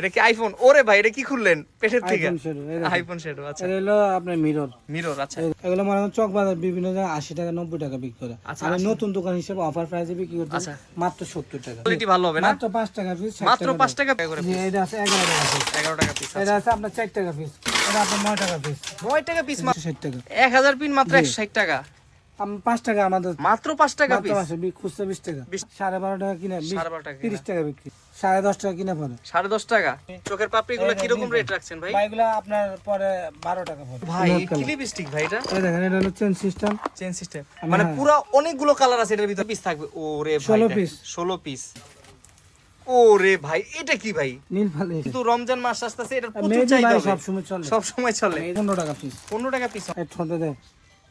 এটা কি আইফোন ওরে ভাই এটা কি খুললেন? পেটের থেকে। আইফোন শ্যাডো আচ্ছা। এটা হলো আপনার মিরর মিরর আচ্ছা। এগুলো মনে চক বাজার বিভিন্ন জায়গায় আশি টাকা নব্বই টাকা বিক্রি করে। আচ্ছা, আমি নতুন দোকান হিসেবে অফার প্রাইসে বিক্রি করতে আচ্ছা। মাত্র সত্তর টাকা। কোয়ালিটি ভালো হবে না? মাত্র পাঁচ টাকা পিস মাত্র পাঁচ টাকা করে জি এটা আছে এগারো টাকা পিস এগারো টাকা পিস এটা আছে আপনার চার টাকা পিস এটা আপনার নয় টাকা পিস নয় টাকা পিস মাত্র ষাট টাকা। এক হাজার পিন মাত্র একশো ষাট টাকা। আম পাঁচ টাকা আমাদের মাত্র পাঁচ টাকা পিস খুচরা বিশ টাকা। সাড়ে বারো টাকা কিনে বিশ- তিরিশ টাকা বিক্রি। সাড়ে দশ টাকা কিনে পরে। সাড়ে দশ টাকা? চোখের পাপড়ি গুলো কীরকম রেট রাখছেন ভাই? এগুলো আপনার পরে বারো টাকা পরে ভাই কি লিপস্টিক ভাই এটা? এই দেখেন এটা হলো চেন সিস্টেম চেন সিস্টেম মানে হ্যাঁ। পুরো অনেকগুলো কালার আছে এটার ভিতরে পিস থাকবে। ওরে ভাই 16 দেখ, piece। 16 পিস ওরে ভাই এটা কি ভাই? নীল ফালে কিন্তু রমজান মাস আসতেছে এটার প্রচুর চাহিদা সব সময় চলে। সব সময় চলে। এই পনেরো টাকা পিস 15 টাকা পিস ঠোঁটে দেয়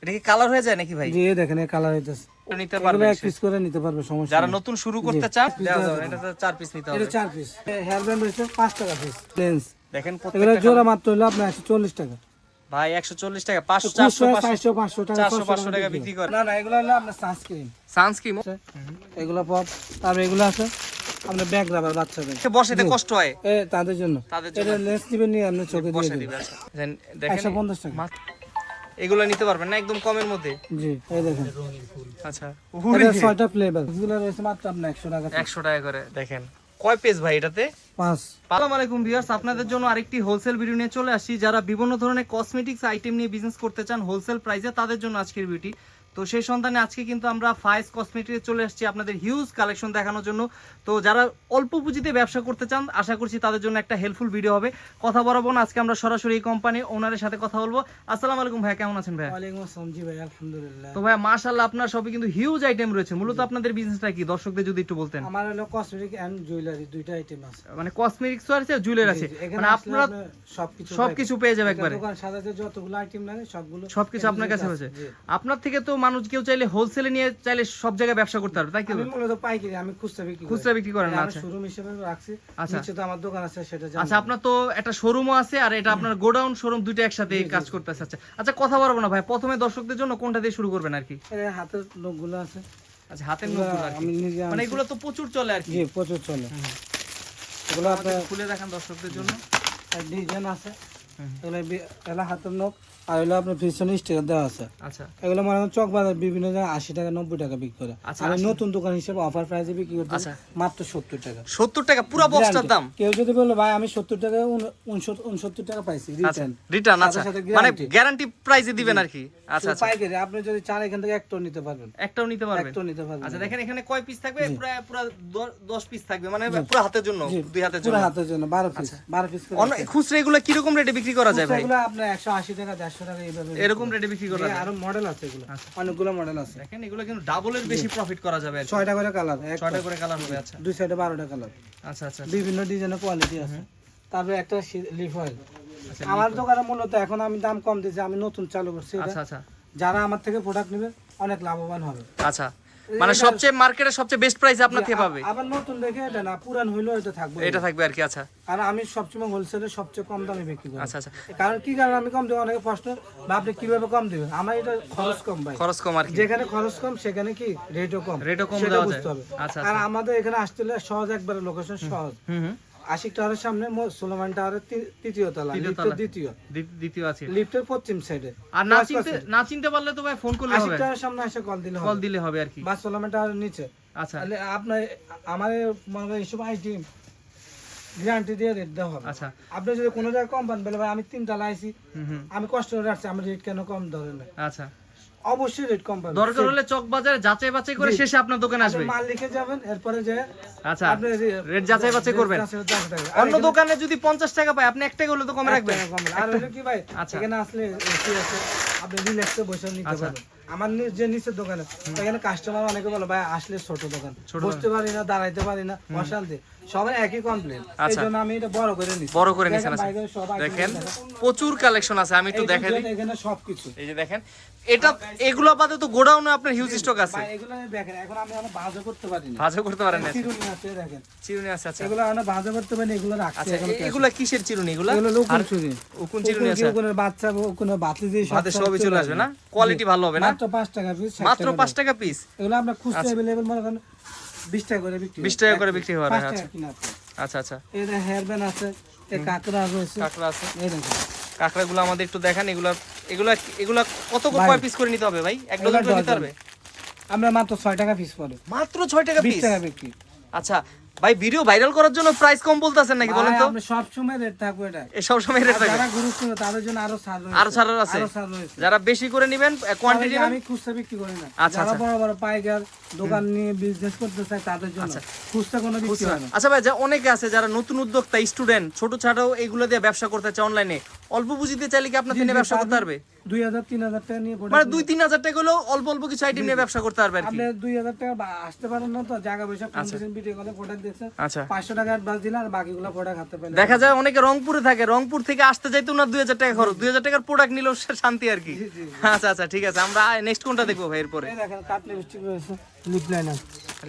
এটা কি কালার হয়ে যায় নাকি ভাই? যে দেখেন কালার হইতেছে। নিতে এগুলো পারবেন এক পিস করে নিতে পারবে সমস্যা যারা নতুন শুরু করতে চান Piece দেওয়া দেওয়া যাবে যাবে। এটা চার পিস নিতে এটা চার পিস হেয়ার ব্যান্ড হচ্ছে পাঁচ টাকা পিস লেন্স দেখেন প্রত্যেকটা জোড়া মাত্র হলো আপনার একশো চল্লিশ টাকা। ভাই 140 টাকা 500 400 চারশো পাঁচশো টাকা 400 500 টাকা বিক্রি করে। না না এগুলো হলো আপনার সানস্ক্রিন সানস্ক্রিন এগুলো পপ তারপর এগুলো আছে ব্যাগ রাবার বাচ্চাদের। কষ্ট হয়। এ তাদের জন্য। তাদের এটা লেন্স দিবেন আপনি চোখে দিয়ে দিবেন। আচ্ছা। দেখেন। টাকা। এগুলো নিতে পারবেন না? একদম কমের মধ্যে? জি এই দেখেন। আচ্ছা এটা ছয়টা ফ্লেভার এগুলো রয়েছে মাত্র আপনার একশো টাকা একশো টাকা করে দেখেন। কয় পেজ ভাই এটাতে? পাঁচ। আসসালামু আলাইকুম ভিউয়ার্স আপনাদের জন্য আরেকটি হোলসেল ভিডিও নিয়ে চলে আসি যারা বিভিন্ন ধরনের কসমেটিক্স আইটেম নিয়ে বিজনেস করতে চান হোলসেল প্রাইসে তাদের জন্য আজকের ভিডিও তো সেই সন্ধানে আজকে কিন্তু আমরা ফাইস কসমেটিক্সে চলে আসছি আপনাদের হিউজ কালেকশন দেখানোর জন্য। তো যারা অল্প পুঁজিতে ব্যবসা করতে চান আশা করছি তাদের জন্য একটা হেল্পফুল ভিডিও হবে। কথা বরাবর না, আজকে আমরা সরাসরি এই কোম্পানি ওনারের সাথে কথা বলব। আসসালামু আলাইকুম ভাই কেমন আছেন ভাই ওয়ালাইকুম আসসালাম জি ভাই আলহামদুলিল্লাহ। তো ভাই মাশাআল্লাহ আপনার সবই কিন্তু হিউজ আইটেম রয়েছে। মূলত আপনাদের বিজনেসটা কি? দর্শকদের যদি একটু বলতেন। আমার হলো কসমেটিক এন্ড জুয়েলারি দুইটা আইটেম আছে। মানে কসমেটিক্সও আছে জুয়েলারি আছে। মানে আপনারা সবকিছু সবকিছু পেয়ে যাবে একবারে। দোকান সাজাতে যতগুলো আইটেম লাগে সবগুলো সবকিছু আপনার কাছে আছে, আপনার থেকে তো মানুষ কেউ চাইলে হোলসেলে নিয়ে চাইলে সব জায়গায় ব্যবসা করতে পারবে তাই কি আমি মূলত পাইকারি আমি খুচরা বিক্রি খুচরা বিক্রি করেন না আচ্ছা। শোরুম হিসেবে রাখছি। আচ্ছা। নিচে তো আমার দোকান আছে সেটা আচ্ছা আপনার তো একটা শোরুমও আছে আর এটা আপনার গোডাউন শোরুম দুটো একসাথে কাজ করতেছে আচ্ছা। আচ্ছা কথা বলব না ভাই প্রথমে দর্শকদের জন্য কোনটা দিয়ে শুরু করবেন আর কি? হাতের লোকগুলো আছে। আচ্ছা হাতের নখগুলো আর কি। মানে এগুলো তো প্রচুর চলে আর কি। জি প্রচুর চলে। এগুলো আপনার খুলে দেখান দর্শকদের জন্য। ডিজাইন আছে। এগুলো এগুলো হাতের নখ আর এগুলো আপনার পিছনে স্টিকার দেওয়া আছে। আচ্ছা। এগুলো মনে করেন চক বাজার বিভিন্ন জায়গায় আশি টাকা নব্বই টাকা বিক্রি করে। আচ্ছা, আমি আশি। নতুন দোকান হিসেবে অফার প্রাইসে বিক্রি করতে আচ্ছা। মাত্র সত্তর টাকা। সত্তর টাকা পুরো বক্সটার দাম? কেউ যদি বলল ভাই আমি সত্তর টাকা উনসত্তর টাকা পাইছি আচ্ছা রিটার্ন রিটার্ন আচ্ছা। মানে গ্যারান্টি প্রাইসে দিবেন আর কি? আচ্ছা আচ্ছা। পাইকারি আপনি যদি চান এখান থেকে একটাও নিতে পারবেন। একটাও নিতে পারবেন? একটাও নিতে পারবেন। আচ্ছা দেখেন এখানে কয় পিস থাকবে? পুরো দ- দশ পিস থাকবে মানে পুরো হাতের জন্য দুই হাতের পুরো জন্য। হাতের জন্য বারো পিস বারো পিস করে খুচরা এগুলো কীরকম রেটে বিক্রি করা যায় ভাই? এগুলো আপনার একশো আশি টাকা দেড়শো টাকা এইভাবে এরকম রেটে বিক্রি করা যায়? আরও মডেল আছে এগুলো। আচ্ছা। অনেকগুলো মডেল আছে। দেখেন এগুলো কিন্তু ডাবলের বেশি প্রফিট করা যাবে আর কি। ছয়টা করে কালার এক ছয়টা করে কালার হবে আচ্ছা। দুই সাইডে বারোটা কালার আচ্ছা আচ্ছা বিভিন্ন ডিজাইনের কোয়ালিটি আছে। তারপরে একটা লিফ অয়েল আচ্ছা, আমার দোকানে মূলত এখন আমি দাম কম দিয়েছি আমি নতুন চালু করছি। আচ্ছা আচ্ছা। যারা আমার থেকে প্রোডাক্ট নেবে অনেক লাভবান হবে। আচ্ছা। মানে সবচেয়ে মার্কেটে সবচেয়ে বেস্ট প্রাইস আপনার থেকে পাবে। আবার নতুন দেখে এটা না পুরান হইল এটা থাকবে। এটা থাকবে আর কি আচ্ছা। আর আমি সবসময় হোলসেলে সবচেয়ে কম দামে বিক্রি করি। আচ্ছা আচ্ছা। কারণ কি কারণ আমি কম দেবো? অনেকে প্রশ্ন বা আপনি কীভাবে কম দিবেন আমার এটা খরচ কম ভাই। খরচ কম আর কি। যেখানে খরচ কম সেখানে কি রেটও কম। রেটও কম দেওয়া যায়। আচ্ছা আর আচ্ছা। আমাদের এখানে আসতে হলে সহজ একবারে লোকেশন সহজ। হুম। আশিক টাওয়ারের সামনে সুলেমান টাওয়ারের তৃতীয় তলা লিফটের দ্বিতীয়। দ্বিতীয় আছে। লিফটের পশ্চিম সাইডে আর না চিনতে না চিনতে পারলে তো ভাই ফোন করলে হবে। আশিক টাওয়ারের সামনে এসে কল দিলে কল দিলে হবে আর কি। বা সুলেমান টাওয়ারের নিচে। আচ্ছা। তাহলে আপনার আমার মনে এইসব আইটেম গ্যারান্টি দিয়ে রেট দেওয়া হবে। আচ্ছা। আপনি যদি কোনো জায়গায় কম পান বলে ভাই আমি তিনটা লাইছি আমি কষ্ট করে রাখছি আমার রেট কেন কম ধরে না? আচ্ছা। অবশ্যই রেট কম পাবেন দরকার হলে চক বাজারে যাচাই বাছাই করে শেষে আপনার দোকানে আসবে। মাল লিখে যাবেন এরপরে যে আচ্ছা আপনি রেট যাচাই বাছাই করবেন। অন্য দোকানে যদি পঞ্চাশ টাকা পায় আপনি এক টাকা হলে তো কমে রাখবেন। আর হলো কি ভাই আচ্ছা। এখানে আসলে এসি আছে আপনি রিল্যাক্সে বসে নিতে আচ্ছা। পারবেন। আমার যে নিচের দোকানে এখানে কাস্টমার অনেকে বলে ভাই আসলে ছোট দোকান। বসতে পারি না দাঁড়াইতে পারি না। অশান্তি। সবার একই কমপ্লেন আচ্ছা। আমি এটা বড় করে নিচ্ছি বড় করে নিছেন আচ্ছা। বাইরে সব item দেখেন দেখেন। প্রচুর কালেকশন আছে আমি একটু দেখাই দিই। এখানে সবকিছু। এই যে দেখেন এটা এগুলো বাদে তো গোডাউনে আপনার হিউজ স্টক আছে। এগুলো দেখেন এখন আমি অনেক ভাজও করতে পারি না ভাজও করতে পারেন না চিরুনি আছে দেখেন। চিরুনি আছে আচ্ছা। এগুলো অনেক ভাজও করতে পারি এগুলো রাখছি আচ্ছা এখন এগুলা কিসের চিরুনি? এগুলা এগুলো লোকুন চুরি উকুন চিরুনি আছে। কোনো বাচ্চা বাতি দিয়ে সব সবই চলে আসবে। না? কোয়ালিটি ভালো হবে না? মাত্র পাঁচ টাকা পিস মাত্র পাঁচ টাকা পিস এগুলো আপনার খুচরা মনে করেন বিশ টাকা করে বিক্রি বিশ টাকা করে বিক্রি হয়, আচ্ছা। আচ্ছা আচ্ছা। এই যে হেয়ার ব্যান্ড আছে এই কাঁকড়া রয়েছে কাকড়া আছে। এই দেখুন। কাকড়াগুলো আমাদের একটু দেখান এগুলা এগুলা এগুলা কত। কয় পিস করে নিতে হবে ভাই? এক ডজন করে নিতে হবে? আমরা মাত্র ছয় টাকা পিস পড়ে মাত্র ছয় টাকা বিশ পিস টাকা বিক্রি। আচ্ছা ভাই ভিডিও ভাইরাল করার জন্য প্রাইস কম বলতেছেন নাকি বলেন তো? সব সময় রেট থাকব এটা এ সব সময় রেট আর থাকে যারা গুরুত্ব তাদের জন্য আরও ছাড় রয়েছে। আরও ছাড় আছে? যারা বেশি করে নেবেন কোয়ান্টিটি আমি খুচরা বিক্রি করি না। আচ্ছা, যারা আচ্ছা। বড় বড় পাইকার দোকান নিয়ে বিজনেস করতে চায় তাদের জন্য আচ্ছা। খুচরা কোনো বিক্রি হয় না। আচ্ছা ভাই যা অনেকে আছে যারা নতুন উদ্যোক্তা স্টুডেন্ট ছোট ছাটো এগুলো দিয়ে ব্যবসা করতে চায় অনলাইনে অল্প পুঁজিতে চাইলে কি আপনার দিনে ব্যবসা করতে পারবে? দুই হাজার তিন হাজার টাকা নিয়ে মানে দুই তিন হাজার টাকা হলেও অল্প অল্প কিছু আইটেম নিয়ে ব্যবসা করতে পারবে আপনি দুই হাজার টাকা আসতে পারেন না তো জায়গা পয়সা কন্ডিশন করে প্রোডাক্ট দিচ্ছে। আচ্ছা। পাঁচশো টাকা অ্যাডভান্স দিলে আর বাকিগুলো প্রোডাক্ট হাতে পেলে। দেখা যায় অনেকে রংপুরে থাকে রংপুর থেকে আসতে যাইতো না দুই হাজার টাকা খরচ। দুই হাজার টাকার প্রোডাক্ট নিলেও সে শান্তি আর কি। আচ্ছা আচ্ছা ঠিক আছে। আমরা নেক্সট কোনটা দেখব ভাই এরপরে? দেখেন কাট লিপস্টিক রয়েছে লিপ লাইনার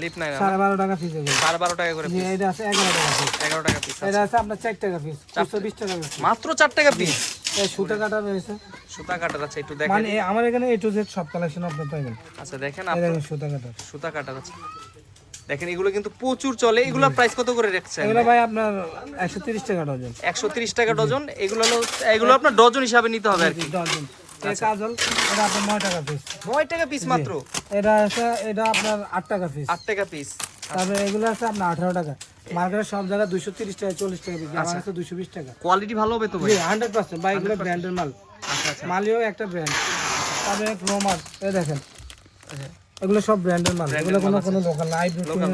লিপ নাই সাড়ে বারো টাকা পিস এগুলো বারো টাকা করে এটা আছে এগারো টাকা পিস এগারো টাকা পিস এটা আছে। আপনার চার টাকা পিস চারশো বিশ টাকা পিস মাত্র চার টাকা পিস এই সুতা কাটা রয়েছে। সুতা কাটার আছে একটু দেখেন। মানে আমার এখানে এ টু জেড সব কালেকশন আপনি পাবেন আচ্ছা দেখেন দেখেন সুতা কাটা সুতা কাটার আছে। দেখেন এগুলো কিন্তু প্রচুর চলে। এগুলোর প্রাইস কত করে রাখছেন? এগুলো ভাই আপনার একশো তিরিশ টাকা ডজন একশো তিরিশ টাকা ডজন এগুলো হলো এগুলো আপনার ডজন হিসাবে নিতে হবে আর কি। ডজন এই আচ্ছা। কাজল এটা আপনার নয় টাকা পিস নয় টাকা পিস মাত্র? এটা এটা আপনার আট টাকা পিস আট টাকা পিস তারপরে এগুলো আছে আপনার আঠারো টাকা। মার্কেটে সব জায়গায় দুশো তিরিশ টাকা চল্লিশ টাকা বিক্রি আমার কাছে দুশো বিশ টাকা। কোয়ালিটি ভালো হবে তো ভাই? হান্ড্রেড পার্সেন্ট বা এগুলো ব্র্যান্ডের মাল। আচ্ছা আচ্ছা। মালিও একটা ব্র্যান্ড তারপরে ফ্লোমার দেখেন। এগুলো সব ব্র্যান্ডের মাল। এগুলো কোনো কোনো লোকাল না। আইব্রো টুইন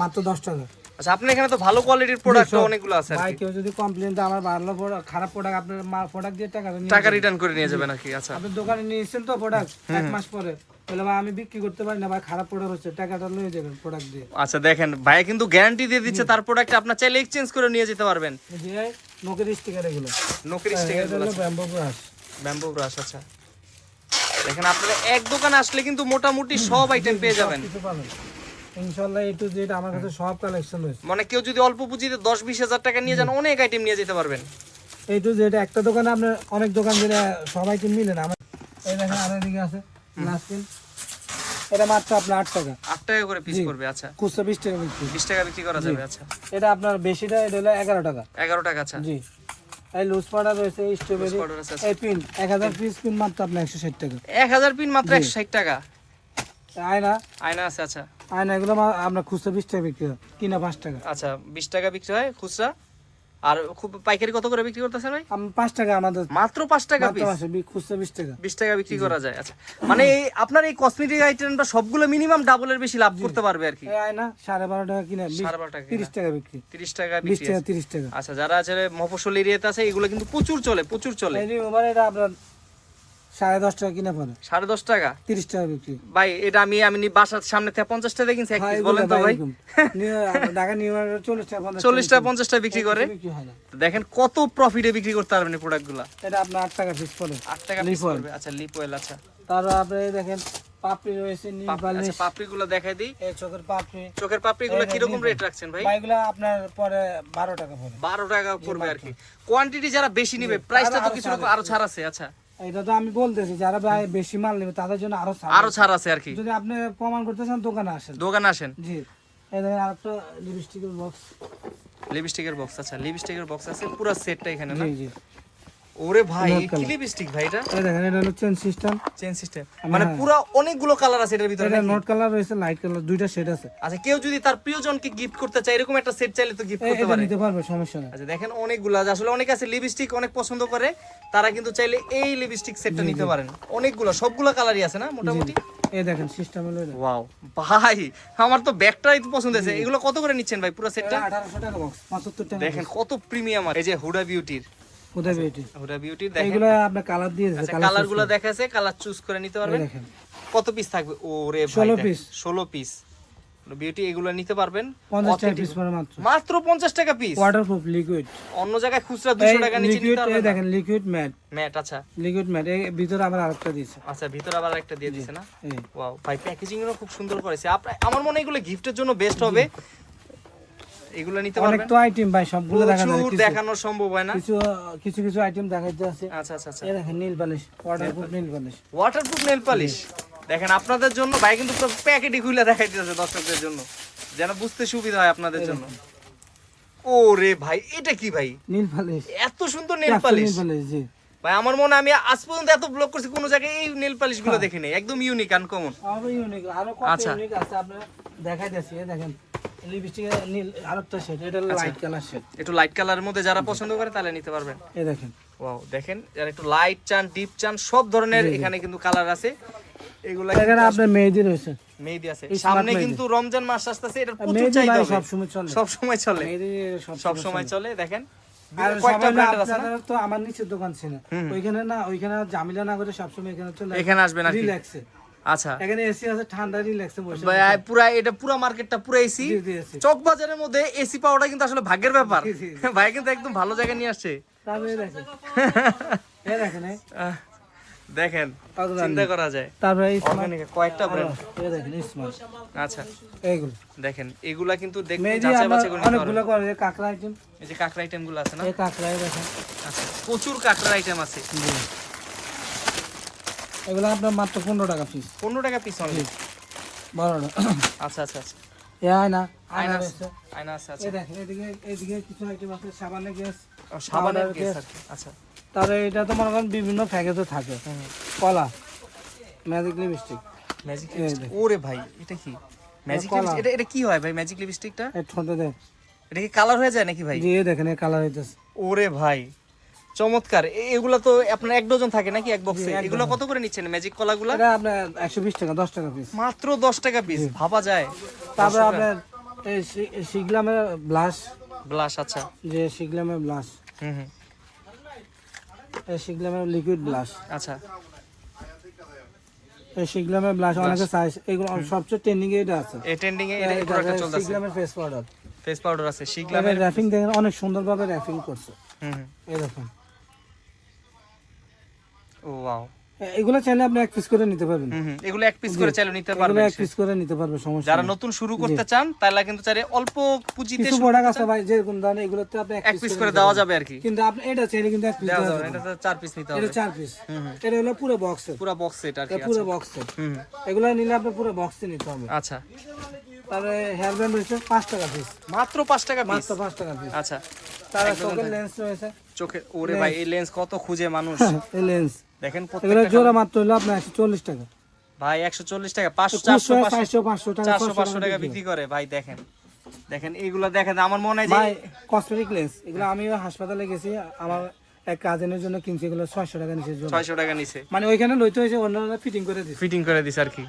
মাত্র দশ টাকা। আচ্ছা আপনার এখানে তো ভালো কোয়ালিটির প্রোডাক্ট অনেকগুলো আছে ভাই কেউ যদি কমপ্লেন দেয় আমার ভালো খারাপ প্রোডাক্ট আপনার প্রোডাক্ট দিয়ে টাকা টাকা রিটার্ন করে নিয়ে যাবেন আর কি আচ্ছা। আপনি দোকানে নিয়ে এসেছেন তো প্রোডাক্ট এক মাস পরে। বলে ভাই আমি বিক্রি করতে পারি না ভাই খারাপ প্রোডাক্ট হচ্ছে টাকাটা নিয়ে যাবেন প্রোডাক্ট দিয়ে। আচ্ছা দেখেন ভাই কিন্তু গ্যারান্টি দিয়ে দিচ্ছে তার প্রোডাক্ট আপনার চাইলে এক্সচেঞ্জ করে নিয়ে যেতে পারবেন। নোকের স্টিকার এগুলো। নোকের হ্যাঁ, স্টিকার এটা হলো ব্যাম্বো ব্রাশ ব্যাম্বু ব্রাশ আচ্ছা। দেখেন আপনারা এক দোকানে আসলে কিন্তু মোটামুটি সব আইটেম পেয়ে যাবেন। কিছু পাবেন। ইনশাল্লাহ এ টু জেড আমার কাছে সব কালেকশন রয়েছে। মানে কেউ যদি অল্প পুঁজিতে টাকা নিয়ে যান অনেক আইটেম নিয়ে যেতে পারবেন। এ টু জেড একটা দোকানে আপনার অনেক দোকান দিলে সবাই কি মিলে না আমার এই দেখেন আর এদিকে আছে এটা মাত্র আপনার টাকা। টাকা করে পিস করবে আচ্ছা। খুচরা বিশ টাকা বিক্রি বিশ টাকা বিক্রি করা যাবে আচ্ছা। এটা আপনার বেশিটা এটা হলো এগারো টাকা। এগারো টাকা আচ্ছা। জি। এই লুজ পাউডার রয়েছে স্ট্রবেরি powder আছে। এই পিন এক হাজার পিস পিন মাত্র আপনার একশো ষাট টাকা। এক হাজার পিন মাত্র একশো ষাট টাকা। আয়না। আয়না আছে আচ্ছা। আয়না এগুলো মা- আপনার খুচরা বিশ টাকা বিক্রি হয় কিনা পাঁচ টাকা। আচ্ছা বিশ টাকা বিক্রি হয় খুচরা। আর খুব পাইকারি কত করে বিক্রি করতেছেন ভাই? পাঁচ টাকা আমাদের। মাত্র পাঁচ টাকা খুচরা বিশ টাকা। বিশ টাকা বিক্রি করা যায় আচ্ছা। মানে এই আপনার এই কসমেটিক আইটেমটা সবগুলো মিনিমাম ডাবলের বেশি লাভ করতে পারবে আর কি? আয়না সাড়ে বারো টাকা কিনে সাড়ে বারো টাকা তিরিশ টাকা বিক্রি। তিরিশ টাকা বিশ টাকা তিরিশ টাকা। আচ্ছা যারা আছে মফস্বল এরিয়াতে আছে এগুলো কিন্তু প্রচুর চলে প্রচুর চলে। এটা আপনার সাড়ে দশ টাকা কিনে পড়ে সাড়ে দশ টাকা? তিরিশ টাকা বিক্রি। ভাই এটা আমি আমি বাসার সামনে থেকে পঞ্চাশ টাকা কিনছি এক এগুলো বলেন তো ভাই ঢাকা নিউ মার্কেটে চল্লিশ টাকা চল্লিশ টাকা পঞ্চাশ টাকা বিক্রি করে। দেখেন কত প্রফিটে বিক্রি করতে পারবেন এই প্রোডাক্টগুলো এটা আপনার আট টাকা পিস পড়ে। আট টাকা পিস আচ্ছা লিপ অয়েল আচ্ছা। তারপর আপনি দেখেন পাপড়ি রয়েছে নিম পাপড়ি- বালিশ। আচ্ছা পাপড়িগুলো দেখাই দিই। এই চোখের পাপড়ি। চোখের পাপড়িগুলো এই কীরকম রেট রাখছেন ভাই? বাইগুলো আপনার পরে বারো টাকা পড়ে। বারো টাকা পড়বে আর কি। কোয়ান্টিটি যারা বেশি নিবে প্রাইসটা তো কিছু রকম আরও ছাড় আছে আচ্ছা। এটা তো আমি বলতেছি যারা ভাই বেশি মাল নেবে তাদের জন্য আরও ছাড় আরও ছাড় আছে আর কি। যদি আপনি প্রমাণ করতে চান দোকানে আসেন। দোকানে আসেন। জি। এই দেখেন আরেকটা লিপস্টিকের বক্স লিপস্টিকের বক্স আচ্ছা লিপস্টিকের বক্স আছে পুরো সেটটা এখানে না? জি জি। ওরে ভাই কি লিপস্টিক ভাই এটা? এই দেখেন এটা হলো চেন সিস্টেম চেন সিস্টেম মানে পুরো অনেকগুলো কালার আছে এটার ভিতরে এটা? নোট কালার রয়েছে লাইট কালার দুইটা শেড আছে। আচ্ছা কেউ যদি তার প্রিয়জনকে গিফট করতে চায় এরকম একটা সেট চাইলে তো গিফট করতে পারে। নিতে পারবে সমস্যা নেই। আচ্ছা দেখেন অনেকগুলো আছে আসলে অনেক আছে লিপস্টিক অনেক পছন্দ করে তারা কিন্তু চাইলে এই লিপস্টিক সেটটা নিতে পারেন। অনেকগুলো সবগুলো কালারই আছে না মোটামুটি? এই দেখেন সিস্টেম হলো ওয়াও ভাই আমার তো ব্যাগটাই তো পছন্দ হয়েছে। এগুলো কত করে নিচ্ছেন ভাই পুরো সেটটা আঠারোশো টাকা বক্স পঁচাত্তর টাকা দেখেন কত প্রিমিয়াম আর এই যে হুডা বিউটির কোথায় পেয়েছি হুডা বিউটির দেখেন। এইগুলো আপনার কালার দিয়েছে দেখাছে কালার চুজ করে নিতে পারবেন। দেখেন। কত পিস থাকবে? ওরে ভাই 16 দেখ, piece। 16 পিস বিউটি এগুলো নিতে পারবেন। পঞ্চাশ টাকা পিস মাত্র। মাত্র 50 টাকা পিস ওয়াটারপ্রুফ লিকুইড অন্য জায়গায় খুচরা 200 টাকা নিচে নিতে পারবেন দেখেন লিকুইড ম্যাট ম্যাট আচ্ছা। লিকুইড ম্যাট এই ভিতরে আবার আরেকটা দিয়েছে। আচ্ছা ভিতরে আবার একটা দিয়ে দিছে না? ওয়াও ভাই প্যাকেজিং এরও খুব সুন্দর করেছে। আপ- আমার মনে হয় এগুলো গিফটের জন্য বেস্ট হবে। এগুলো নিতে অনেক তো আইটেম ভাই সবগুলো দেখা যায় দেখানো সম্ভব হয় না? কিছু কিছু কিছু আইটেম দেখাইতে আছে। আচ্ছা আচ্ছা আচ্ছা। এই দেখেন nail polish waterproof nail polish waterproof nail polish দেখেন আপনাদের জন্য ভাই কিন্তু প্যাকেটই খুলে দেখাই দিতেছে দর্শকদের জন্য। যেন বুঝতে সুবিধা হয় আপনাদের জন্য। ওরে ভাই এটা কি ভাই? নীল পালিশ এত সুন্দর নেল পালিশ জি। ভাই আমার মনে হয় আমি আজ পর্যন্ত এত ব্লগ করছি কোনো জায়গায় এই নেল পালিশগুলো দেখিনি একদম ইউনিক আনকমন আরও ইউনিক আরও কত আচ্ছা। ইউনিক আছে আপনারা দেখাই দিচ্ছি দেখেন। লিপস্টিকের নীল আরেকটা শেড এটা লাইট কালার শেড একটু লাইট কালারের মধ্যে যারা পছন্দ করে তাহলে নিতে পারবেন। এই দেখেন। ওয়াও দেখেন যারা একটু লাইট চান ডিপ চান সব ধরনের এখানে কিন্তু কালার আছে। এগুলা এখানে আপনার মেহেদি রয়েছে। মেহেদি আছে। সামনে কিন্তু রমজান মাস আসতেছে এটা প্রচুর চাহিদা সব সময় চলে। সব সময় চলে। সব সব সময় চলে। দেখেন। তো আমার নিচের দোকান ছিল ওইখানে না ওইখানে ঝামেলা না করে সবসময় এখানে চলে এখানে আসবেন রিল্যাক্সে আচ্ছা। এখানে এসি আছে ঠান্ডা রিল্যাক্সে বসে ভাই, পুরা এটা পুরা মার্কেটটা পুরা এসি। চক বাজারের মধ্যে এসি পাওয়াটা কিন্তু আসলে ভাগ্যের ব্যাপার। ভাই কিন্তু একদম ভালো জায়গায় নিয়ে আসছে। দেখেন। চিন্তা করা যায়। তারপরে এই smart- অর্গানিক কয়েকটা ব্র্যান্ড দেখেন স্মার্ট আচ্ছা এইগুলো। দেখেন এগুলা কিন্তু দেখতে যাচাই বাছাই করে অনেকগুলো করে কাঁকড়া আইটেম এই যে কাঁকড়া আইটেমগুলো আছে না? এই কাঁকড়া দেখেন। আচ্ছা প্রচুর কাঁকড়ার আইটেম আছে। এগুলো আপনার মাত্র পনেরো টাকা পিস পনেরো টাকা পিস অনলি বড়টা আচ্ছা আচ্ছা আচ্ছা। এ আয়না আয়না আছে আয়না আছে আচ্ছা। দেখেন এদিকে এদিকে কিছু আইটেম আছে সাবানের গ্যাস সাবানের কি। আচ্ছা। তারপরে এটা তো মনে করেন বিভিন্ন প্যাকেজও থাকে। কলা ম্যাজিক লিপস্টিক ম্যাজিক লিপস্টিক ওরে ভাই এটা কি? ম্যাজিক। লিপস্টিক এটা এটা কি হয় ভাই ম্যাজিক লিপস্টিকটা ঠোঁটে দেয় এটা কি কালার হয়ে যায় নাকি ভাই? জি দেখেন এই কালার হইতেছে। ওরে ভাই। চমৎকার। এ- এগুলা তো আপনার এক ডজন থাকে নাকি এক বক্সে এগুলো কত করে নিচ্ছেন? ম্যাজিক কলাগুলা? এটা আপনার একশো বিশ টাকা দশ টাকা পিস মাত্র দশ টাকা পিস ভাবা যায়। তারপরে আপনার এই সি- সিগলামের ব্লাশ। ব্লাশ আচ্ছা। যে সিগলামের ব্লাশ। হুম হুম। এই সিগলামের লিকুইড ব্লাশ। আচ্ছা। এই সিগলামের ব্লাশ অনেকে সাইজ এগুলো সবচেয়ে ট্রেন্ডিং এটা আছে। এই ট্রেন্ডিং এ এটা প্রোডাক্টটা চলতেছে। সিগলামের ফেস পাউডার ফেস পাউডার আছে। শিগলামের এটার র্যাপিং দেখেন অনেক সুন্দরভাবে র্যাপিং করছে। হুম হুম। এই দেখুন। ও ওয়াও এগুলো চাইলে আপনি এক পিস করে নিতে পারবেন। এগুলো এক পিস করে চাইলে নিতে পারবেন এক পিস করে নিতে পারবে সমস্যা যারা নতুন শুরু করতে চান তাহলে কিন্তু চাইলে অল্প পুঁজিতে কিছু করতে আছে ভাই যেরকম ধরেন এগুলোতে আপনি এক পিস করে দেওয়া যাবে আর কি। কিন্তু আপনি এটা চাইলে কিন্তু এক পিস দেওয়া যাবে এটা চার পিস নিতে এটা চার পিস এটা হলো পুরো বক্সের পুরো বক্স সেট আর কি পুরো হুম। এগুলো নিলে আপনি পুরো বক্সে নিতে হবে। আচ্ছা। তারপরে হেয়ার ব্যান্ড টাকা পিস মাত্র পাঁচ টাকা পিস মাত্র পাঁচ টাকা পিস আচ্ছা। তারপরে চোখের লেন্স রয়েছে। চোখে ওরে ভাই এই লেন্স কত খুঁজে মানুষ? এই লেন্স দেখেন জোড়া মাত্র হলো আপনার একশো চল্লিশ টাকা। ভাই একশো চল্লিশ টাকা পাঁচশো চারশো পাঁচশো পাঁচশো টাকা চারশো পাঁচশো টাকা বিক্রি করে। ভাই দেখেন দেখেন এইগুলা দেখেন আমার মনে হয় যে ভাই কসমেটিক লেন্স এগুলো আমিও হাসপাতালে গেছি আমার এক কাজিনের জন্য কিনছি এগুলো ছয়শো টাকা নিচে জন্য ছয়শো টাকা নিছে। মানে ওইখানে লইতে হয়েছে অন্যরা ফিটিং করে দিচ্ছে ফিটিং করে দিছে আর কি।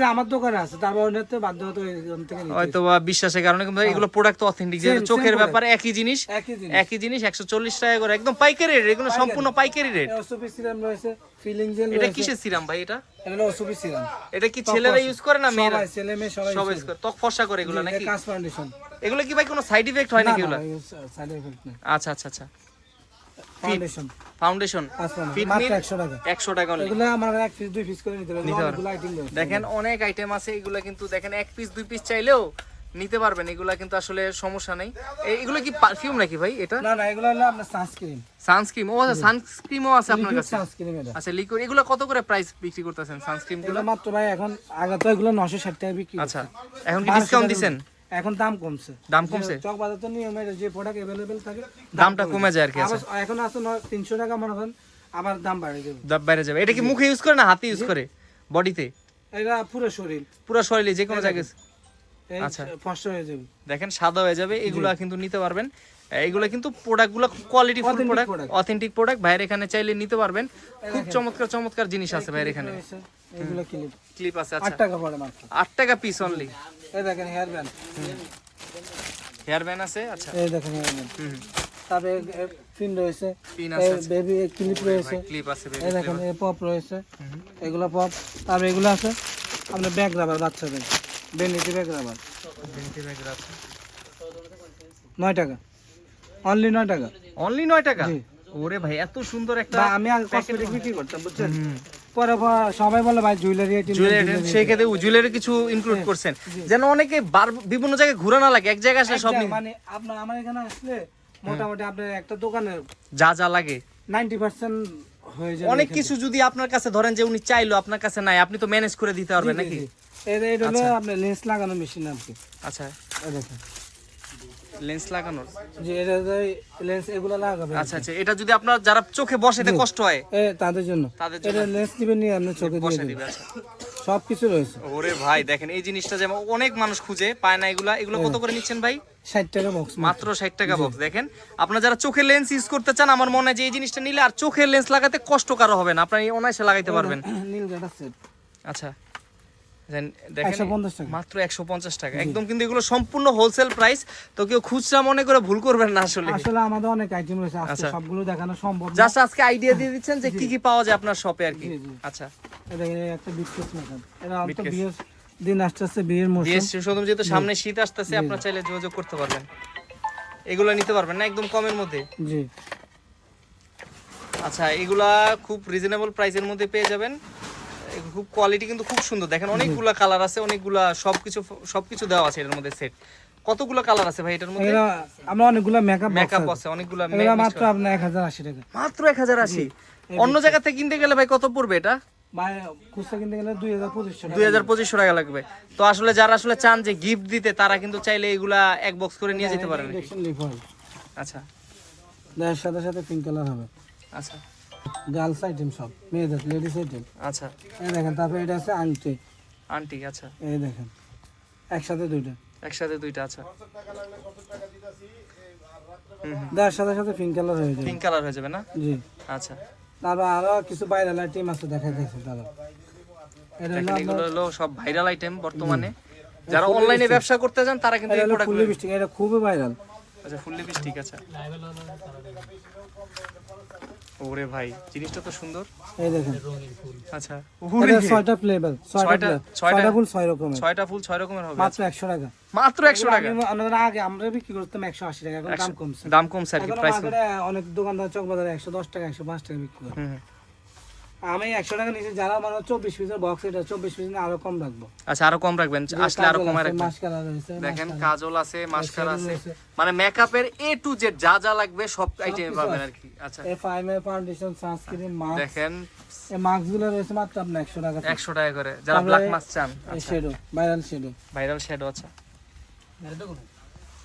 যে আমার দোকানে আছে তারপর অন্যতে বাধ্য হতো ওইখান থেকে নিতে। হয়তো বা বিশ্বাসের কারণে কিন্তু এগুলো প্রোডাক্ট তো অথেন্টিক same চোখের. ব্যাপারে একই জিনিস একই জিনিস। একই জিনিস একশো চল্লিশ টাকা করে একদম পাইকারি রেট এগুলো সম্পূর্ণ পাইকারি রেট ওসুপি সিরাম রয়েছে ফিলিং জেল এটা কিসের সিরাম ভাই এটা? এটা হলো সিরাম এটা কি ছেলেরা ইউজ করে না মেয়েরা? সবাই ছেলে মেয়ে সবাই use করে। ত্বক ফর্সা করে এগুলো নাকি? ফাউন্ডেশন এগুলো কি ভাই কোনো সাইড ইফেক্ট হয় নাকি এগুলো? সাইড এফেক্ট নেই। আচ্ছা আচ্ছা আচ্ছা। Foundation foundation? একশো টাকা। দেখেন অনেক আইটেম আছে এগুলো কিন্তু দেখেন এক পিস দুই পিস চাইলেও নিতে পারবেন। এগুলা কিন্তু আসলে সমস্যা নেই। এগুলো কি পারফিউম নাকি ভাই এটা? না না এগুলো হলো আপনার সানস্ক্রিন সানস্ক্রিম ও আচ্ছা সানস্ক্রিমও আছে আপনার কাছে? সানস্ক্রিন এটা আচ্ছা লিকুইড এগুলো কত করে প্রাইস বিক্রি করতেছেন সানস্ক্রিমগুলো? মাত্র ভাই এখন আগে তো এগুলো নশো ষাট টাকা বিক্রি আচ্ছা এখন কি ডিসকাউন্ট দিছেন? এখন দাম কমছে। দাম কমছে? চক বাজার তো নিয়মের যে প্রোডাক্ট থাকে দামটা কমে যায়। আর কি আচ্ছা। এখন আছে তিনশো টাকা মনে করেন আবার দাম বাড়িয়ে দেবে দাম যাবে। এটা কি মুখে ইউজ করে না হাতে ইউজ করে? বডিতে এটা পুরো শরীর। পুরো শরীরে যে কোনো জায়গায় আচ্ছা। হয়ে যাবে। দেখেন সাদা হয়ে যাবে। এগুলা কিন্তু নিতে পারবেন। এগুলা কিন্তু প্রোডাক্টগুলো quality full product authentic product ভাইয়ের এখানে চাইলে নিতে পারবেন। খুব চমৎকার চমৎকার জিনিস আছে ভাইয়ের এখানে। এগুলো ক্লিপ ক্লিপ আছে আচ্ছা। টাকা পড়ে মাত্র। আট টাকা পিস অনলি এই দেখেন হেয়ার ব্যান্ড হেয়ার ব্যান্ড আছে? আচ্ছা। এই দেখেন হেয়ার ব্যান্ড হুম তারপরে পিন রয়েছে। পিন আছে আচ্ছা। বেবি ক্লিপ রয়েছে। ক্লিপ আছে এই দেখেন এই পপ রয়েছে। এগুলো পপ এগুলো আছে আপনার ব্যাগ রাবার বাচ্চাদের। বেনিটি ব্যাগ রাবার নয় টাকা। অনলি টাকা। অনলি টাকা। ওরে ভাই এত সুন্দর একটা আমি আগে কসমেটিক বিক্রি করতাম বুঝছেন? পরে সবাই বলে ভাই জুয়েলারি সেই ক্ষেত্রে জুয়েলারি কিছু ইনক্লুড করছেন। যেন অনেকে বিভিন্ন জায়গায় ঘুরে না লাগে এক জায়গায় আসলে সব মানে আপনার আমার এখানে আসলে মোটামুটি আপনার একটা দোকানে যা যা লাগে। হয়ে যায় অনেক কিছু যদি আপনার কাছে ধরেন যে উনি চাইলো আপনার কাছে নাই আপনি তো ম্যানেজ করে দিতে পারবেন নাকি? এটা হলো আপনার লেন্স লাগানো মেশিন আর কি। আচ্ছা। দেখেন। লেন্স লাগানোর? যে এটা লেন্স এগুলো লাগাবে আচ্ছা আচ্ছা। এটা যদি আপনার যারা চোখে বসেতে কষ্ট হয়? তাদের জন্য। তাদের জন্য। এটা লেন্স দিবেন নিয়ে আপনি চোখে দিয়ে বসে দিবেন। আচ্ছা। সব কিছু রয়েছে। ওরে ভাই দেখেন এই জিনিসটা যেমন অনেক মানুষ খুঁজে পায় না এগুলা। এগুলো কত করে নিচ্ছেন ভাই? ষাট টাকা বক্স মাত্র। ষাট টাকা বক্স দেখেন। আপনারা যারা চোখের লেন্স ইউজ করতে চান আমার মনে হয় যে এই জিনিসটা নিলে আর চোখের লেন্স লাগাতে কষ্ট কারও হবে না। আপনার এই অনায়াসে লাগাইতে পারবেন। নীল গাটা সেট আচ্ছা দেন দেখেন একশো পঞ্চাশ টাকা মাত্র একশো পঞ্চাশ টাকা। একদম কিন্তু এগুলো সম্পূর্ণ হোলসেল প্রাইস তো কেউ খুচরা মনে করে ভুল করবেন না আসলে। আসলে আমাদের অনেক আইটেম রয়েছে আচ্ছা। সবগুলো দেখানো সম্ভব জাস্ট আজকে আইডিয়া দিয়ে দিচ্ছেন যে কি কি পাওয়া যায় আপনার শপে আর কি। আচ্ছা। একটা বিটকেস মেশিন এটা তো বিয়ের দিন আসতে আসতে বিয়ের মৌসুম শোরুম যেহেতু সামনে শীত আসতেছে আপনারা চাইলে যোগাযোগ করতে পারবেন। এগুলো নিতে পারবেন না একদম কমের মধ্যে। জি। আচ্ছা এগুলা খুব রিজনেবল প্রাইসের মধ্যে পেয়ে যাবেন। খুব কোয়ালিটি কিন্তু খুব সুন্দর। দেখেন অনেকগুলা কালার আছে অনেকগুলা সবকিছু সবকিছু দেওয়া আছে এর মধ্যে সেট কতগুলো কালার আছে ভাই এটার মধ্যে? আমরা অনেকগুলো মেকআপ মেকআপ আছে। অনেকগুলা এগুলো মাত্র আপনার হাজার আশি টাকা। মাত্র এক হাজার আশি? অন্য জায়গা থেকে কিনতে গেলে ভাই কত পড়বে এটা? টাকা। লাগবে। তো আসলে যারা আসলে চান যে গিফট দিতে তারা কিন্তু চাইলে এগুলা এক বক্স করে নিয়ে যেতে পারেন। আচ্ছা। দেওয়ার সাথে সাথে পিঙ্ক কালার হবে। আচ্ছা। গার্লস আইটেম সব মেয়েদের লেডিস আইটেম আচ্ছা। এই দেখেন তারপরে এটা আছে আংটি আন্টি আচ্ছা। এই দেখেন একসাথে দুইটা। একসাথে দুইটা আচ্ছা। দেওয়ার সাথে সাথে পিঙ্ক কালার হয়ে যাবে। পিঙ্ক কালার হয়ে যাবে না? জি। আচ্ছা। তারপর আরও কিছু ভাইরাল আইটেম আছে দেখা যাচ্ছে দাদা এটা হলো এগুলো হলো সব ভাইরাল আইটেম বর্তমানে। যারা অনলাইনে ব্যবসা করতে চান তারা কিন্তু এই প্রোডাক্ট ফুল লিপস্টিক এটা খুবই ভাইরাল আচ্ছা ফুল লিপস্টিক আচ্ছা। ওরে ভাই জিনিসটা তো সুন্দর। এই দেখেন। আচ্ছা ছয়টা ফ্লেভার ছয়টা ছয়টা- ফুল ছয় রকমের। ছয়টা ফুল ছয় রকমের হবে মাত্র একশো টাকা। মাত্র একশো টাকা? আমাদের আমরা আগে আমরা বিক্রি করতাম একশো আশি টাকা এখন দাম কমছে। দাম কমছে আর কি প্রাইস অনেক দোকানদার চকবাজারে একশো দশ টাকা একশো পাঁচ টাকা বিক্রি করে। আমি একশো টাকা নিচে যারা মানে চব্বিশ পিসের বক্স এটা চব্বিশ পিস আরও কম রাখব। আচ্ছা আরও কম রাখবেন আসলে আরও কমায় রাখবেন। মাস্কারা রয়েছে দেখেন কাজল আছে মাস্কারা আছে। মানে মেকআপের এ টু জেড যা যা লাগবে সব আইটেম পাবেন আর কি আচ্ছা। এই ফাইমের ফাউন্ডেশন সানস্ক্রিন মাস্ক দেখেন। এই মাস্কগুলো রয়েছে মাত্র আপনার একশো টাকা একশো টাকা করে। যারা ব্ল্যাক মাস্ক চান shadow viral shadow viral shadow আছে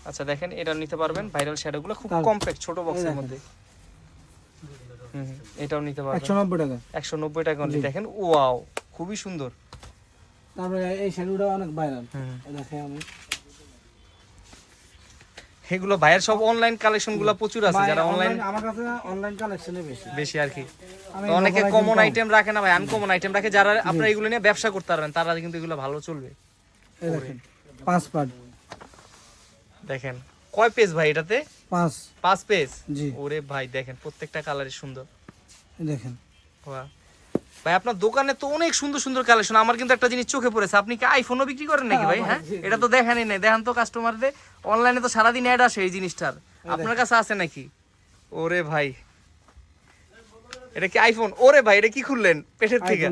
আচ্ছা। দেখেন এটা নিতে পারবেন ভাইরাল শ্যাডো গুলো খুব কমপ্যাক্ট ছোট বক্সের। মধ্যে। এটাও নিতে পারবেন। একশো নব্বই টাকা। একশো নব্বই টাকা only। দেখেন ওয়াও খুবই সুন্দর। তারপরে এই অনেক ভাইরাল। দেখে আমি। এগুলো ভাইয়ের সব অনলাইন কালেকশনগুলো প্রচুর আছে যারা অনলাইন আমার কাছে অনলাইন কালেকশনে বেশি। বেশি আর কি। তো অনেকে কমন আইটেম রাখে না ভাই আনকমন আইটেম রাখে যারা আপনারা এগুলো নিয়ে ব্যবসা করতে পারবেন তারা কিন্তু এগুলো ভালো চলবে। দেখেন পাঁচ পার্ট দেখেন কয় পেজ ভাই এটাতে? পাঁচ। পাঁচ পেজ জি। ওরে ভাই দেখেন প্রত্যেকটা কালারই সুন্দর। দেখেন। বাহ। ভাই আপনার দোকানে তো অনেক সুন্দর সুন্দর কালেকশন আমার কিন্তু একটা জিনিস চোখে পড়েছে। আপনি কি আইফোনও বিক্রি করেন নাকি ভাই হ্যাঁ এটা তো দেখানি নাই। দেখান তো কাস্টমারদের অনলাইনে তো সারাদিন অ্যাড আসে এই জিনিসটার। আপনার কাছে আছে নাকি? ওরে ভাই এটা কি আইফোন ওরে ভাই এটা কি খুললেন? পেটের থেকে?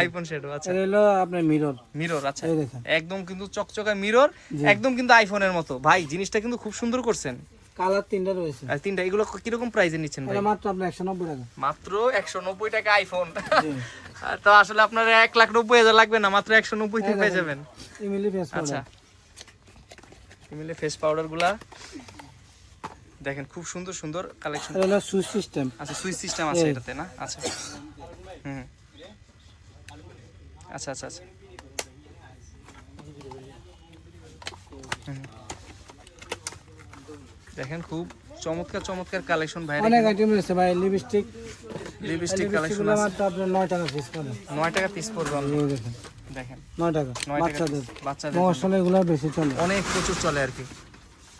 আইফোন শেডো আচ্ছা। এটা হলো আপনার মিরর মিরর আচ্ছা। এই দেখেন। একদম কিন্তু চকচকা মিরর একদম কিন্তু আইফোনের মতো। ভাই জিনিসটা কিন্তু খুব সুন্দর করছেন। কালার তিনটা রয়েছে। আর তিনটা এগুলো কীরকম প্রাইসে নিচ্ছেন ভাই? মাত্র আপনার একশো নব্বই টাকা। মাত্র একশো নব্বই টাকা আইফোন তো আসলে আপনার এক লাখ নব্বই হাজার লাগবে না মাত্র একশো নব্বই থেকে পেয়ে যাবেন। ইমিলি ফেস পাউডার আচ্ছা। মিলে ফেস পাউডারগুলা। দেখেন খুব সুন্দর সুন্দর কালেকশন হলো সুইচ সিস্টেম আচ্ছা সুইচ সিস্টেম আছে এটাতে না? আচ্ছা। হুম। আচ্ছা আচ্ছা আচ্ছা। দেখেন খুব চমৎকার চমৎকার কালেকশন ভাই। অনেক আইটেম রয়েছে ভাই লিপস্টিক লিপস্টিক কালেকশন আছে। মাত্র আপনার নয় টাকা পিস করে নয় টাকা পিস পড়বে দেখেন। দেখেন। নয় টাকা। বাচ্চাদের। বাচ্চাদের মশলা এগুলো বেশি চলে। অনেক প্রচুর চলে আর কি।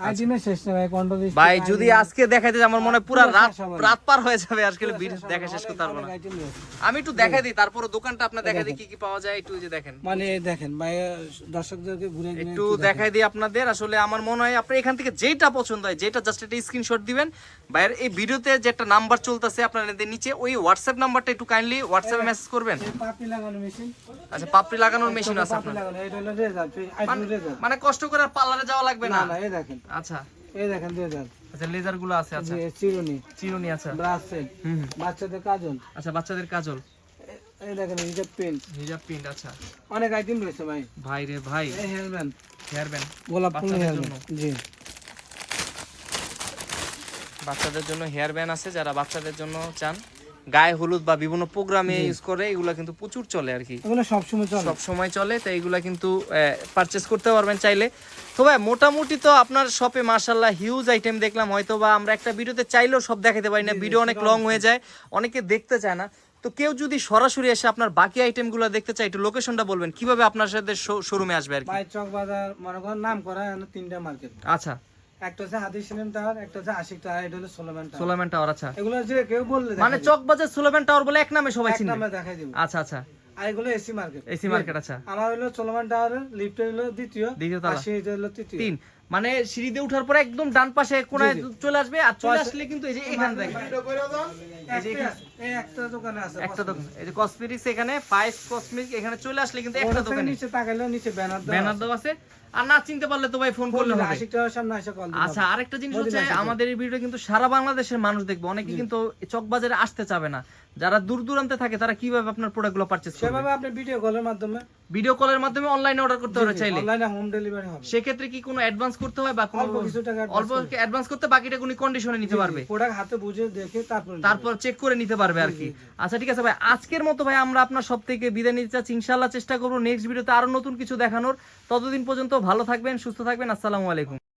ভাই কন্ট্রোল ভাই যদি আজকে দেখাইতে আমার মনে পুরো রাত। রাত পার হয়ে যাবে আজকে দেখা শেষ করতে পারব না। আমি একটু দেখাই দিই তারপরে দোকানটা আপনার দেখাই দিই। কি কি পাওয়া যায় একটু যে দেখেন। মানে দেখেন ভাই দর্শকদেরকে ঘুরে একটু দেখাই। দিই আপনাদের আসলে আমার মনে হয় আপনি এখান থেকে যেটা পছন্দ হয় যেটা জাস্ট একটা স্ক্রিনশট দিবেন। ভাইয়ের এই ভিডিওতে যে একটা নাম্বার চলতেছে আপনাদের নিচে ওই হোয়াটসঅ্যাপ নাম্বারটা একটু কাইন্ডলি হোয়াটসঅ্যাপে মেসেজ করবেন। পাপড়ি লাগানো মেশিন আচ্ছা পাপড়ি লাগানোর মেশিন আছে আপনার। রেজার মানে কষ্ট করে পার্লারে যাওয়া লাগবে না না? না এই দেখেন। আচ্ছা। এই দেখেন রেজার আচ্ছা লেজারগুলো আছে আচ্ছা। চিরুনি। চিরুনি আচ্ছা। হুম হুম। বাচ্চাদের কাজল। আচ্ছা বাচ্চাদের কাজল। এই দেখেন যে পেন হিজাব প্রিন্ট আচ্ছা। অনেক আইটেম রয়েছে ভাই। ভাই রে ভাই। এই হেয়ার ব্যান্ড হেয়ার ব্যান্ড গোলাপ ফুল হেয়ার। জি। বাচ্চাদের জন্য হেয়ার ব্যান্ড আছে যারা বাচ্চাদের জন্য চান। গায়ে হলুদ বা বিভিন্ন প্রোগ্রামে ইউজ করে এগুলো কিন্তু প্রচুর চলে আর কি। এগুলো সবসময় চলে। সব সময় চলে তো এইগুলা কিন্তু পারচেস করতে পারবেন চাইলে। তো ভাই মোটামুটি তো আপনার শপে মার্শাল্লাহ হিউজ আইটেম দেখলাম হয়তো বা আমরা একটা ভিডিওতে চাইলেও সব দেখাতে পারি না ভিডিও অনেক লং হয়ে যায় অনেকে দেখতে চায় না। তো কেউ যদি সরাসরি এসে আপনার বাকি আইটেমগুলো দেখতে চায় একটু লোকেশনটা বলবেন কীভাবে আপনার সাথে শোরুমে আসবে আর কি? চক বাজার মনে করেন নাম করা তিনটা মার্কেট আচ্ছা। একটা হচ্ছে হাদিস সিনেম টাওয়ার একটা হচ্ছে আশিক টাওয়ার এটা হলো সোলোম্যান টাওয়ার। সোলামেন টাওয়ার আচ্ছা। এগুলো যে কেউ বললে মানে চকবাজার সোলামেন টাওয়ার বলে এক নামে সবাই এক নামে দেখাই দিব। আচ্ছা আচ্ছা। আর এগুলো এসি মার্কেট। এসি মার্কেট আচ্ছা। আমার হলো সোলোম্যান টাওয়ারের লিফট হলো দ্বিতীয় দ্বিতীয় তলা। সিঁড়িতে হলো তৃতীয়। তিন। মানে সিঁড়িতে ওঠার পরে একদম ডান পাশে কোনায়। চলে আসবে আর চলে আসলে কিন্তু এই যে এখানে এই যে একটা দোকানে আছে একটা দোকান। এই যে কসমেটিক্স এখানে ফাইভ কসমেটিক এখানে চলে আসলে কিন্তু একটা দোকানে। নিচে তাকাইলে নিচে ব্যানার দেওয়া ব্যানার দেওয়া আছে। আর না চিনতে পারলে তো ভাই ফোন করলে হবে। আশিক টাওয়ার সামনে এসে কল আচ্ছা আরেকটা জিনিস হচ্ছে আমাদের এই ভিডিও কিন্তু সারা বাংলাদেশের মানুষ দেখবে। অনেকে কিন্তু চকবাজারে আসতে চাবে না। যারা দূর দূরান্তে থাকে তারা কীভাবে আপনার প্রোডাক্টগুলো পারচেজ করবে? সেভাবে আপনি ভিডিও কলের মাধ্যমে ভিডিও কলের মাধ্যমে অনলাইনে অর্ডার করতে পারে চাইলে। অনলাইনে হোম ডেলিভারি হবে। সেক্ষেত্রে কি কোনো অ্যাডভান্স করতে হয় বা কোনো অল্প কিছু টাকা অল্প অ্যাডভান্স করতে বাকিটা কোনো কন্ডিশনে নিতে পারবে। প্রোডাক্ট হাতে বুঝে দেখে তারপর তারপর চেক করে নিতে পারবে আর কি। আচ্ছা ঠিক আছে ভাই আজকের মতো ভাই আমরা আপনার সব থেকে বিদায় নিতে চাচ্ছি। ইনশাল্লাহ চেষ্টা করব নেক্সট ভিডিওতে আরও নতুন কিছু দেখানোর। ততদিন পর্যন্ত ভালো থাকবেন সুস্থ থাকবেন। আসসালামু আলাইকুম।